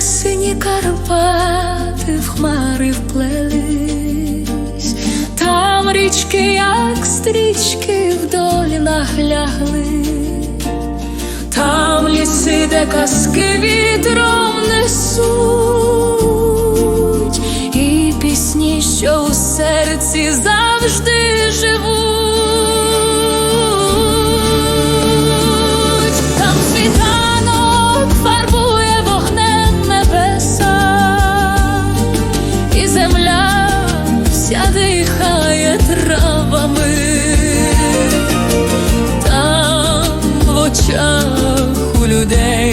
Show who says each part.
Speaker 1: Сині Карпати в хмари вплелись, там річки, як стрічки вдоль наглягли, там ліси, де казки вітром несуть, і пісні, що у серці завжди живуть. today.